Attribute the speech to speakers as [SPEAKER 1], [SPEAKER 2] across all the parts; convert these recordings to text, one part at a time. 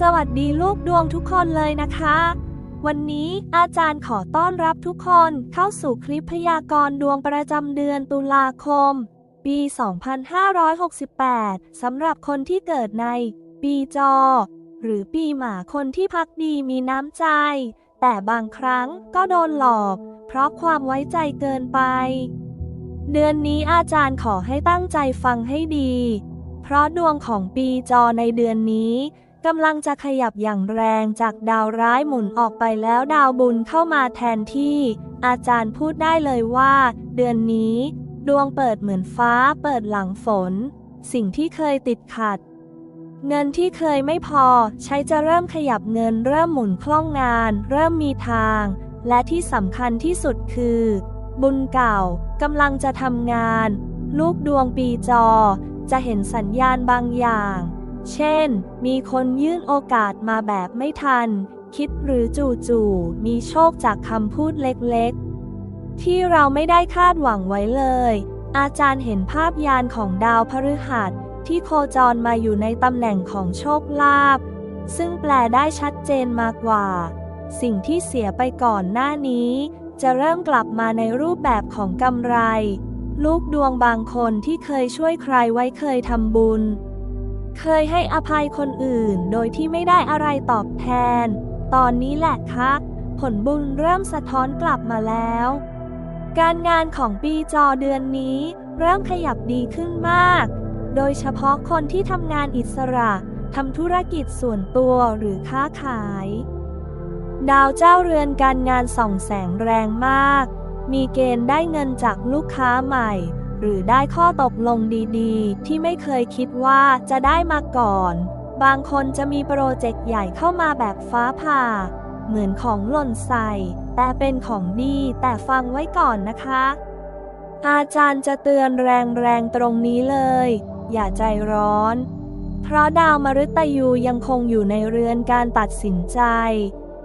[SPEAKER 1] สวัสดีลูกดวงทุกคนเลยนะคะ วันนี้อาจารย์ขอต้อนรับทุกคนเข้าสู่คลิปพยากรณ์ดวงประจำเดือนตุลาคม ปี 2568 สำหรับคนที่เกิดใน ปีจอ หรือปีหมาคนที่พักดีมีน้ำใจ แต่บางครั้งก็โดนหลอก เพราะความไว้ใจเกินไป เดือนนี้อาจารย์ขอให้ตั้งใจฟังให้ดี เพราะดวงของปีจอในเดือนนี้ กำลังจะขยับอย่างแรงจากดาวร้ายหมุนออกไปแล้วดาวบุญเข้ามาแทนที่ อาจารย์พูดได้เลยว่า เดือนนี้ ดวงเปิดเหมือนฟ้าเปิดหลังฝน สิ่งที่เคยติดขัด เงินที่เคยไม่พอใช้จะเริ่มขยับเงินเริ่มหมุนคล่องงาน เริ่มมีทาง และที่สำคัญที่สุดคือ บุญเก่ากำลังจะทำงาน ลูกดวงปีจอ จะเห็นสัญญาณบางอย่าง เช่น มีคนยื่นโอกาสมาแบบไม่ทัน คิดหรือจู่ๆ มีโชคจากคำพูดเล็กๆ ที่เราไม่ได้คาดหวังไว้เลย อาจารย์เห็นภาพยานของดาวพฤหัสที่โคจรมาอยู่ในตำแหน่งของโชคลาภ ซึ่งแปลได้ชัดเจนมากกว่า สิ่งที่เสียไปก่อนหน้านี้ จะเริ่มกลับมาในรูปแบบของกำไร ลูกดวงบางคนที่เคยช่วยใครไว้เคยทำบุญ เคยให้อภัยคนอื่นโดยที่ไม่ได้อะไรตอบแทน ตอนนี้แหละคะผลบุญเริ่มสะท้อนกลับมาแล้ว การงานของปีจอเดือนนี้ เริ่มขยับดีขึ้นมาก โดยเฉพาะคนที่ทำงานอิสระทำธุรกิจส่วนตัวหรือค้าขาย ดาวเจ้าเรือนการงานส่องแสงแรงมาก มีเกณฑ์ได้เงินจากลูกค้าใหม่ หรือได้ข้อตกลงดีๆ ที่ไม่เคยคิดว่าจะได้มาก่อน บางคนจะมีโปรเจกต์ใหญ่เข้ามาแบบฟ้าผ่า เหมือนของหล่นใส่ แต่เป็นของดีแต่ฟังไว้ก่อนนะคะ อาจารย์จะเตือนแรงๆตรงนี้เลย อย่าใจร้อน เพราะดาวมฤตยูยังคงอยู่ในเรือนการตัดสินใจ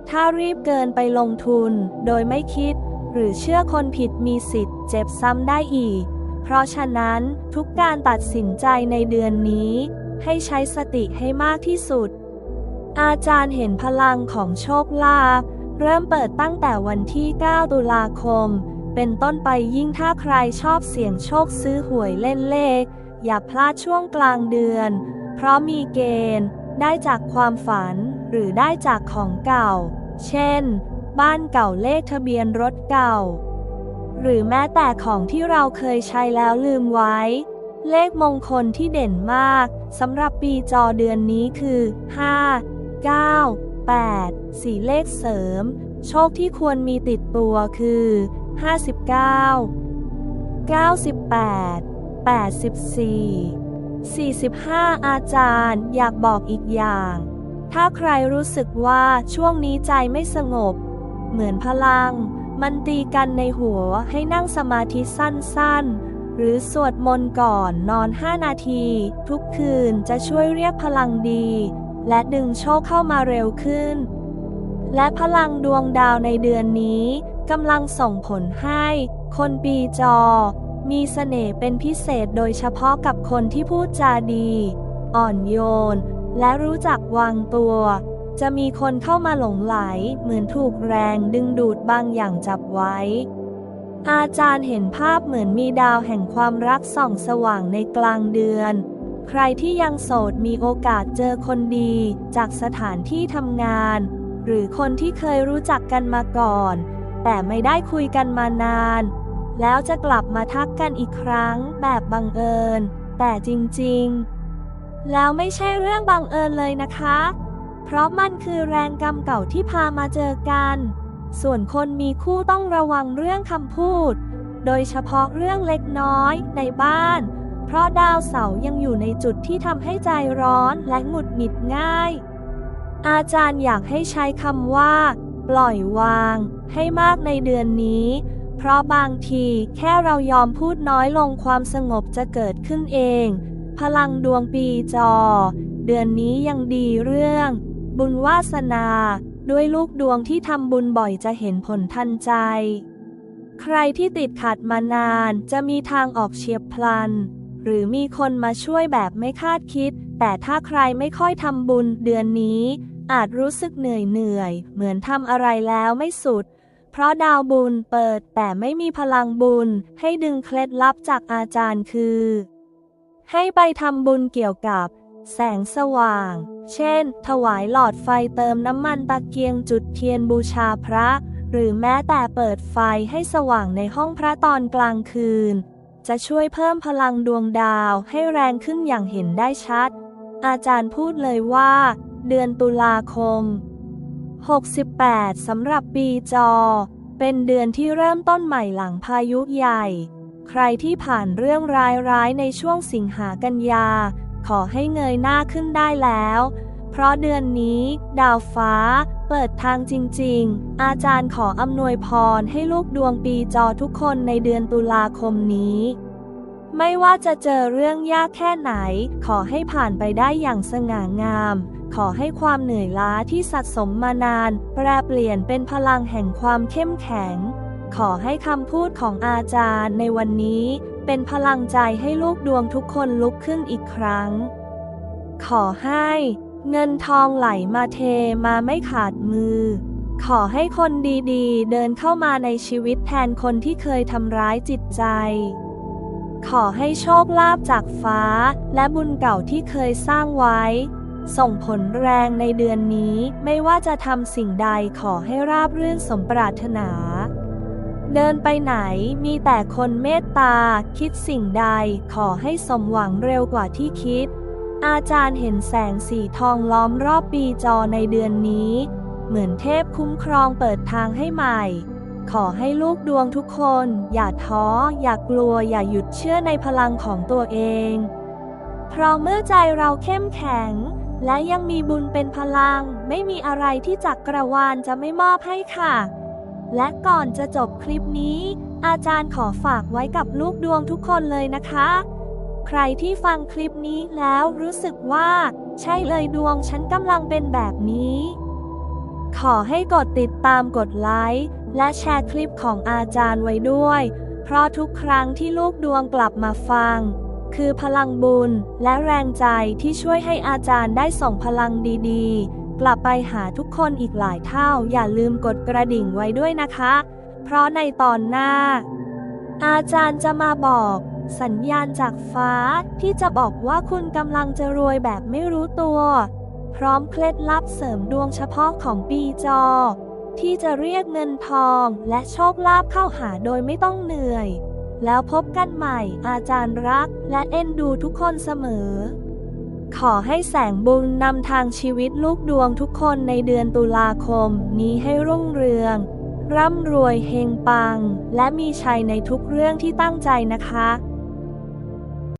[SPEAKER 1] ถ้ารีบเกินไปลงทุนโดยไม่คิดหรือเชื่อคนผิดมีสิทธิ์เจ็บซ้ำได้อีก เพราะฉะนั้นทุกการตัดสินใจในเดือนนี้ ให้ใช้สติให้มากที่สุด อาจารย์เห็นพลังของโชคลาภเริ่มเปิดตั้งแต่วันที่ 9 ตุลาคม เป็นต้นไปยิ่งถ้าใครชอบเสี่ยงโชคซื้อหวยเล่นเลข อย่าพลาดช่วงกลางเดือน เพราะมีเกณฑ์ได้จากความฝันหรือได้จากของเก่า เช่น บ้านเก่าเลขทะเบียนรถเก่า หรือแม้แต่ของที่เราเคยใช้แล้วลืมไว้ เลขมงคลที่เด่นมากสำหรับปีจอเดือนนี้คือ 5 9 8 4เลขเสริม โชคที่ควรมีติดตัวคือ 59 98 84 45 อาจารย์อยากบอกอีกอย่าง ถ้าใครรู้สึกว่าช่วงนี้ใจไม่สงบ เหมือนพลัง มันตีกันในหัวให้นั่งสมาธิสั้นๆ หรือสวดมนต์ก่อนนอน 5 นาที ทุกคืนจะช่วยเรียกพลังดี และดึงโชคเข้ามาเร็วขึ้น และพลังดวงดาวในเดือนนี้กำลังส่งผลให้ คนปีจอ มีเสน่ห์เป็นพิเศษโดยเฉพาะกับคนที่พูดจาดี อ่อนโยน และรู้จักวางตัว จะมีคนเข้ามาหลงไหล เหมือนถูกแรงดึงดูดบางอย่างจับไว้ อาจารย์เห็นภาพเหมือนมีดาวแห่งความรักส่องสว่างในกลางเดือน ใครที่ยังโสดมีโอกาสเจอคนดีจากสถานที่ทำงาน หรือคนที่เคยรู้จักกันมาก่อน แต่ไม่ได้คุยกันมานาน แล้วจะกลับมาทักกันอีกครั้งแบบบังเอิญ แต่จริงๆ แล้วไม่ใช่เรื่องบังเอิญเลยนะคะ เพราะมันคือแรงกรรมเก่าที่พามาเจอกัน ส่วนคนมีคู่ต้องระวังเรื่องคำพูด โดยเฉพาะเรื่องเล็กน้อยในบ้าน เพราะดาวเสาร์ยังอยู่ในจุดที่ทำให้ใจร้อนและหงุดหงิดง่าย อาจารย์อยากให้ใช้คำว่า ปล่อยวาง ให้มากในเดือนนี้ เพราะบางทีแค่เรายอมพูดน้อยลงความสงบจะเกิดขึ้นเอง พลังดวงปีจอเดือนนี้ยังดีเรื่อง บุญวาสนา ด้วยลูกดวงที่ทำบุญบ่อยจะเห็นผลทันใจ ใครที่ติดขัดมานานจะมีทางออกเฉียบพลัน หรือมีคนมาช่วยแบบไม่คาดคิด แต่ถ้าใครไม่ค่อยทำบุญเดือนนี้ อาจรู้สึกเหนื่อยเหนื่อย เหมือนทำอะไรแล้วไม่สุด เพราะดาวบุญเปิดแต่ไม่มีพลังบุญ ให้ดึงเคล็ดลับจากอาจารย์คือ ให้ไปทำบุญเกี่ยวกับ แสงสว่าง เช่น ถวายหลอดไฟเติมน้ำมันตะเกียงจุดเทียนบูชาพระ หรือแม้แต่เปิดไฟให้สว่างในห้องพระตอนกลางคืน จะช่วยเพิ่มพลังดวงดาวให้แรงขึ้นอย่างเห็นได้ชัด อาจารย์พูดเลยว่า เดือนตุลาคม 68สำหรับปีจอ เป็นเดือนที่เริ่มต้นใหม่หลังพายุใหญ่ ใครที่ผ่านเรื่องร้ายๆในช่วงสิงหากันยา ขอให้เงยหน้าขึ้นได้แล้ว เพราะเดือนนี้ ดาวฟ้า เปิดทางจริง ๆ อาจารย์ขออำนวยพรให้ลูกดวงปีจอทุกคนในเดือนตุลาคมนี้ ไม่ว่าจะเจอเรื่องยากแค่ไหน ขอให้ผ่านไปได้อย่างสง่างาม ขอให้ความเหนื่อยล้าที่สะสมมานาน แปรเปลี่ยนเป็นพลังแห่งความเข้มแข็งขอให้คำพูดของอาจารย์ในวันนี้ เป็นพลังใจให้ลูกดวงทุกคนลุกขึ้นอีกครั้ง ขอให้ เงินทองไหลมาเทมาไม่ขาดมือ ขอให้คนดีๆ เดินเข้ามาในชีวิตแทนคนที่เคยทำร้ายจิตใจ ขอให้โชคลาภจากฟ้า และบุญเก่าที่เคยสร้างไว้ ส่งผลแรงในเดือนนี้ไม่ว่าจะทำสิ่งใดขอให้ราบรื่นสมปรารถนา เดินไปไหนมีแต่คนเมตตา คิดสิ่งใดขอให้สมหวังเร็วกว่าที่คิด อาจารย์เห็นแสงสีทองล้อมรอบปีจอในเดือนนี้ เหมือนเทพคุ้มครองเปิดทางให้ใหม่ ขอให้ลูกดวงทุกคน อย่าท้อ อย่ากลัวอย่าหยุดเชื่อในพลังของตัวเอง เพราะเมื่อใจเราเข้มแข็ง และยังมีบุญเป็นพลัง ไม่มีอะไรที่จักรวาลจะไม่มอบให้ค่ะ และก่อนจะจบคลิปนี้ อาจารย์ขอฝากไว้กับลูกดวงทุกคนเลยนะคะ ใครที่ฟังคลิปนี้แล้วรู้สึกว่า ใช่เลยดวงฉันกำลังเป็นแบบนี้ ขอให้กดติดตามกดไลค์และแชร์คลิปของอาจารย์ไว้ด้วย เพราะทุกครั้งที่ลูกดวงกลับมาฟัง คือพลังบุญและแรงใจที่ช่วยให้อาจารย์ได้ส่งพลังดีๆ กลับไปหาทุกคนอีกหลายเท่า อย่าลืมกดกระดิ่งไว้ด้วยนะคะ เพราะในตอนหน้า อาจารย์จะมาบอก สัญญาณจากฟ้าที่จะบอกว่าคุณกำลังจะรวยแบบไม่รู้ตัว พร้อมเคล็ดลับเสริมดวงเฉพาะของปีจอ ที่จะเรียกเงินทองและโชคลาภเข้าหาโดยไม่ต้องเหนื่อย แล้วพบกันใหม่อาจารย์รักและเอ็นดูทุกคนเสมอ ขอให้แสงบุญนำทางชีวิตลูกดวงทุกคนในเดือนตุลาคมนี้ให้รุ่งเรือง ร่ำรวยเฮงปัง และมีชัยในทุกเรื่องที่ตั้งใจนะคะ